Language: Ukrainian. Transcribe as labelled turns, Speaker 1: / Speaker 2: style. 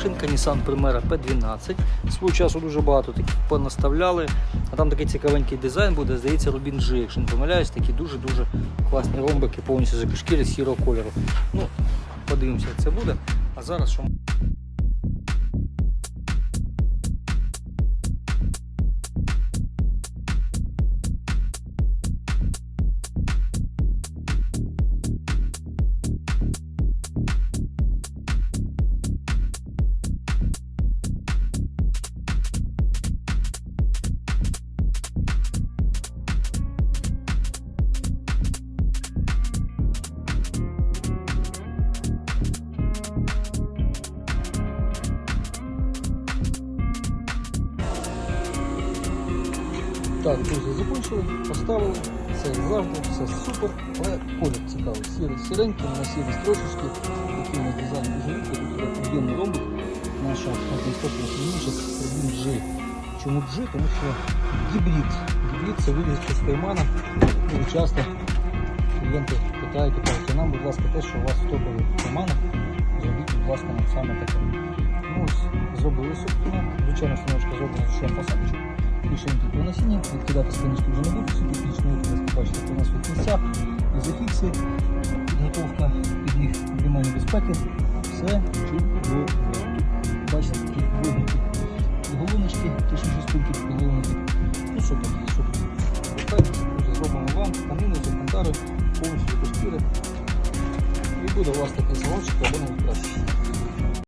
Speaker 1: машинка Nissan Primera P12. Свого часу дуже багато таких понаставляли. А там такий цікавенький дизайн буде, здається, Rubin G, якщо не помиляюсь, такі дуже-дуже класні ромбики, повністю закишкірі сірого кольору. Ну, подивимося, як це буде. А зараз що Так, друзі, закінчили, поставили, все завжди, все супер, але колір цікавий. Сірий, сіренький, на сірі строчечки, такий на дизайн дуже ліпий, тут об'ємний ромбик. Наша конструктор сильнішок Rubin G. Чому G? Тому що гібрид. Гібрид це вивізка з Каймана. Дуже часто клієнти питають, «А нам, будь ласка, те, що у вас в топові Кайманах, зробіть, будь ласка, нам саме таке. Ну, ось, зробили собственно. Звичайно, становочка зроблена з посадочок рішеньки насіння, відкидати станички вже не буду, всі технічно бачите, у нас в місцях, ізофікси, підготовка під них мінімальної безпеки, все чудово. Бачите, такі вигнуті головнички, точніше стульки підголовники. Ну що тут, що тут? Друзі, зробимо вам, станини, коментари, повністю до шкіри. І у вас такий салончик або навіть краще.